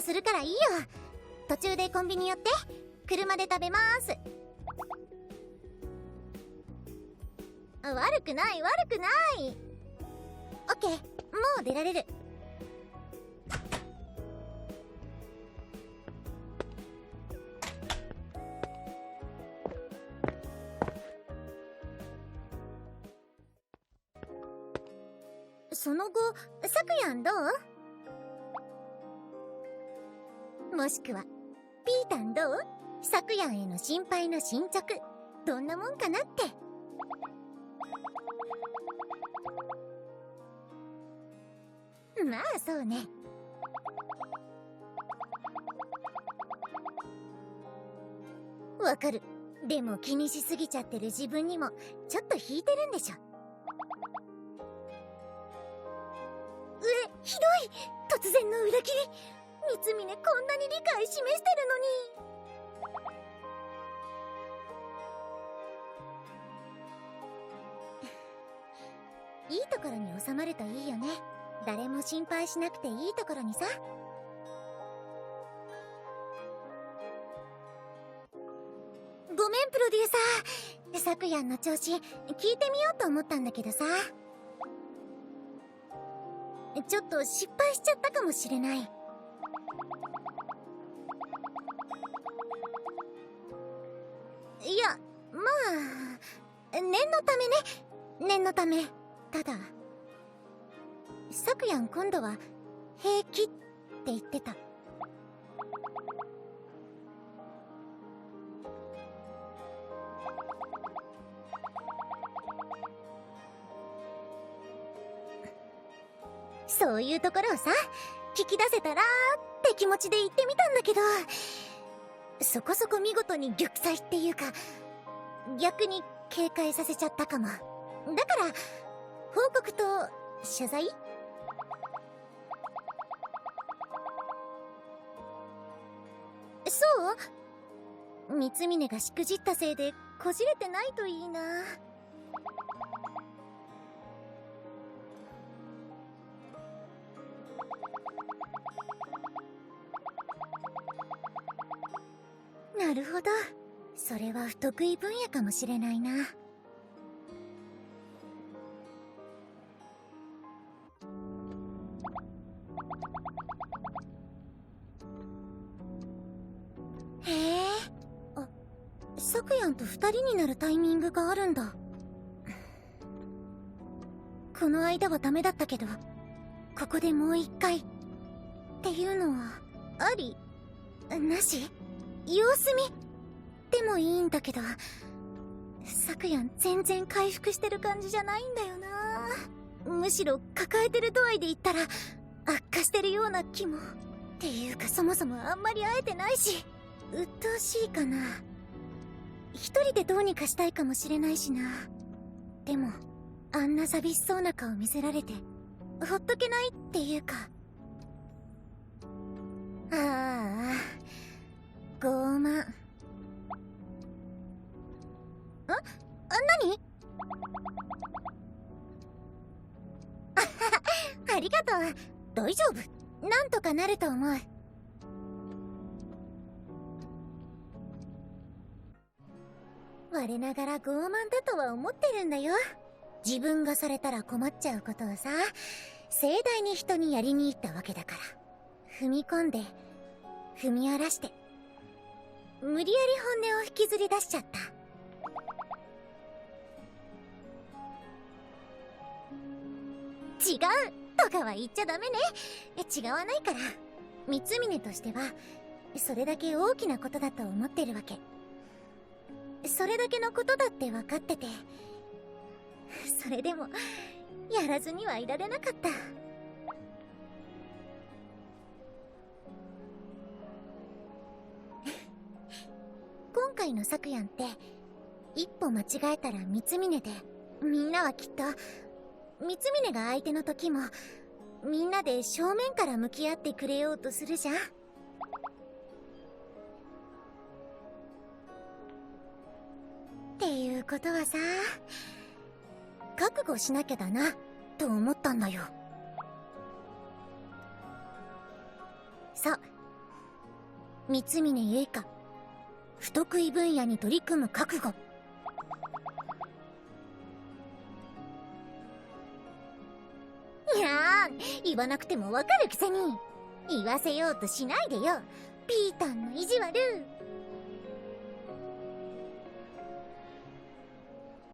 かするからいいよ。途中でコンビニ寄って車で食べます。悪くない悪くない。オッケーもう出られる。その後さくやんどう？もしくはピータンどう？さくやんへの心配の進捗。どんなもんかなって。まあそうね。わかる。でも気にしすぎちゃってる自分にもちょっと引いてるんでしょ。えひどい。突然の裏切り。三峰こんなに理解示してるのに。いいところに収まるといいよね。誰も心配しなくていいところにさ。ごめんプロデューサー。昨夜の調子聞いてみようと思ったんだけどさ。ちょっと失敗しちゃったかもしれない。念のためね。念のため。ただ昨夜今度は平気って言ってた。そういうところをさ聞き出せたらって気持ちで言ってみたんだけどそこそこ見事に玉砕っていうか逆に警戒させちゃったかも。だから報告と謝罪？そう？三峰がしくじったせいでこじれてないといいな。なるほど。それは不得意分野かもしれないな。へえ。あ昨夜と二人になるタイミングがあるんだ。この間はダメだったけどここでもう一回。っていうのはあり？なし？様子見？でもいいんだけど昨夜全然回復してる感じじゃないんだよな。むしろ抱えてる度合いで言ったら悪化してるような気も。っていうかそもそもあんまり会えてないし鬱陶しいかな。一人でどうにかしたいかもしれないしな。でもあんな寂しそうな顔見せられてほっとけないっていうかありがとう。大丈夫。なんとかなると思う。我ながら傲慢だとは思ってるんだよ。自分がされたら困っちゃうことをさ盛大に人にやりに行ったわけだから。踏み込んで踏み荒らして無理やり本音を引きずり出しちゃった。違う。とかは言っちゃダメね。違わないから。三峰としてはそれだけ大きなことだと思ってるわけ。それだけのことだって分かっててそれでもやらずにはいられなかった。今回の昨夜って一歩間違えたら三峰でみんなはきっと三峰が相手の時もみんなで正面から向き合ってくれようとするじゃん。っていうことはさ覚悟しなきゃだなと思ったんだよ。そう三峰栄華不得意分野に取り組む覚悟。言わなくてもわかるくせに。言わせようとしないでよ。ピータンの意地悪。